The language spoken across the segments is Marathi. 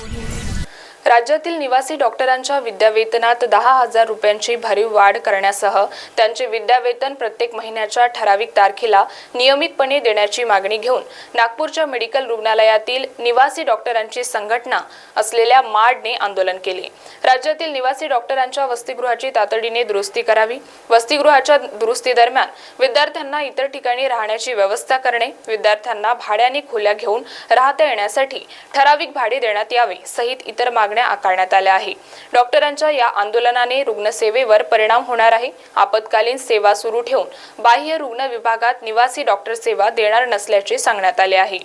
Audio. राज्यातील निवासी डॉक्टरांच्या विद्यावेतनात दहा हजार रुपयांची भरीव वाढ करण्यासह त्यांचे विद्यावेतन प्रत्येक महिन्याच्या ठराविक तारखेला नियमितपणे देण्याची मागणी घेऊन नागपूरच्या मेडिकल रुग्णालयातील निवासी डॉक्टरांची संघटना असलेल्या माडने आंदोलन केले. राज्यातील निवासी डॉक्टरांच्या वसतिगृहाची तातडीने दुरुस्ती करावी वसतिगृहाच्या दुरुस्ती दरम्यान विद्यार्थ्यांना इतर ठिकाणी राहण्याची व्यवस्था करणे विद्यार्थ्यांना भाड्याने खोल्या घेऊन राहता येण्यासाठी ठराविक भाडे देण्यात यावे सहित इतर मागण्या आकारण्यात आल्या आहे. डॉक्टरांच्या या आंदोलनाने रुग्णसेवेवर परिणाम होणार आहे. आपत्कालीन सेवा सुरू ठेवून बाह्य रुग्ण विभागात निवासी डॉक्टर सेवा देणार नसल्याचे सांगण्यात आले आहे.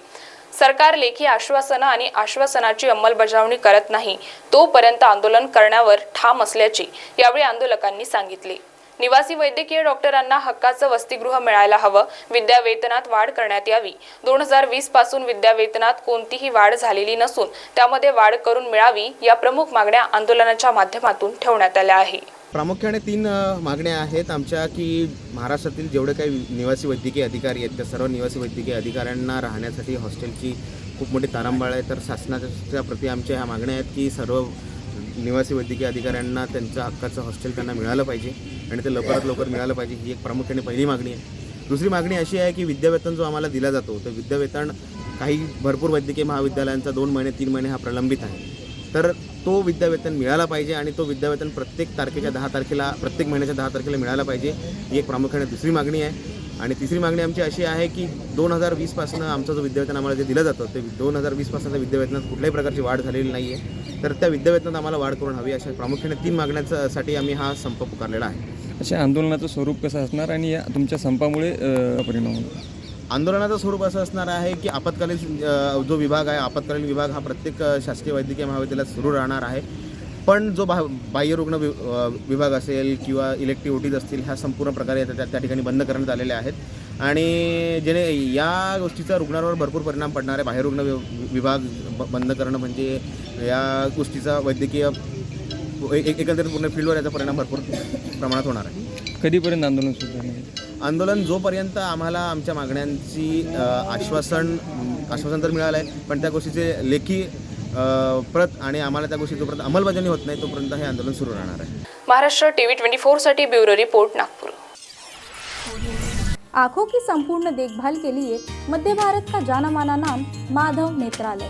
सरकार लेखी आश्वासनं आणि आश्वासनाची अंमलबजावणी करत नाही तोपर्यंत आंदोलन करण्यावर ठाम असल्याचे यावेळी आंदोलकांनी सांगितले. निवासी वैद्यकीय डॉक्टरांना हक्काचं वसतिगृह मिळायला हवं. विद्यावेतनात वाढ करण्यात यावी. दोन हजार वीसपासून विद्यावेतनात कोणतीही वाढ झालेली नसून त्यामध्ये वाढ करून मिळावी या प्रमुख मागण्या आंदोलनाच्या माध्यमातून ठेवण्यात आल्या आहे. प्रामुख्याने तीन मागण्या आहेत आमच्या की महाराष्ट्रातील जेवढे काही निवासी वैद्यकीय अधिकारी आहेत त्या सर्व निवासी वैद्यकीय अधिकाऱ्यांना राहण्यासाठी हॉस्टेलची खूप मोठी तारांबाळ आहे. तर शासनाच्या प्रती आमच्या ह्या मागण्या आहेत की सर्व निवासी वैद्यकीय अधिकाऱ्यांना त्यांचं हक्काचं हॉस्टेल त्यांना मिळालं पाहिजे. आणि ते लवकरात लवकर मिळालं पाहिजे ही एक प्रामुख्याने पहिली मागणी आहे. दुसरी मागणी अशी आहे की विद्यावेतन जो आम्हाला दिला जातो तर विद्यावेतन काही भरपूर वैद्यकीय महाविद्यालयांचा दोन महिने तीन महिने हा प्रलंबित आहे. तर तो विद्यावेतन मिळाला पाहिजे आणि तो विद्यावेतन प्रत्येक तारखेच्या दहा तारखेला प्रत्येक महिन्याच्या दहा तारखेला मिळाला पाहिजे ही एक प्रामुख्याने दुसरी मागणी आहे. आणि तिसरी मागणी आमची अशी आहे की दोन हजार वीसपासून आमचं जो विद्यावेतन आम्हाला जे दिलं जातं ते दोन हजार वीसपासून विद्यावेतनात कुठल्याही प्रकारची वाढ झालेली नाही आहे तर त्या विद्यावेतनात आम्हाला वाढ करून हवी अशा प्रामुख्याने तीन मागण्यासाठी आम्ही हा संप पुकारलेला आहे. अशा आंदोलनाचं स्वरूप कसं असणार आणि या तुमच्या संपामुळे परिणाम होणार? आंदोलनाचं स्वरूप असं असणार आहे की आपत्कालीन जो विभाग आहे आपत्कालीन विभाग हा प्रत्येक शासकीय वैद्यकीय महाविद्यालयात सुरू राहणार आहे. पण जो बा बाह्यरुग्ण वि विभाग असेल किंवा इलेक्टिव्ह ओटीज असतील ह्या संपूर्ण प्रकारे त्या त्या ठिकाणी बंद करण्यात आलेले आहेत. आणि जेणे या गोष्टीचा रुग्णांवर भरपूर परिणाम पडणार आहे. बाह्य रुग्ण वि- विभाग ब- बंद करणं म्हणजे या गोष्टीचा वैद्यकीय एकंदरीत पूर्ण फील्डवर याचा परिणाम भरपूर प्रमाणात होणार आहे. कधीपर्यंत आंदोलन सुरू आंदोलन जोपर्यंत आम्हाला आमच्या मागण्यांची आश्वासन आश्वासन तर मिळालं आहे पण त्या गोष्टीचे लेखी प्रत आणि आम्हाला त्या गोष्टी जोपर्यंत अंमलबजावणी होत नाही तोपर्यंत हे आंदोलन सुरू राहणार आहे. महाराष्ट्र टीव्ही ट्वेंटी फोरसाठी ब्युरो रिपोर्ट नागपूर. आंखों की संपूर्ण देखभाल के लिए मध्य भारत का जाना माना नाम माधव नेत्रालय।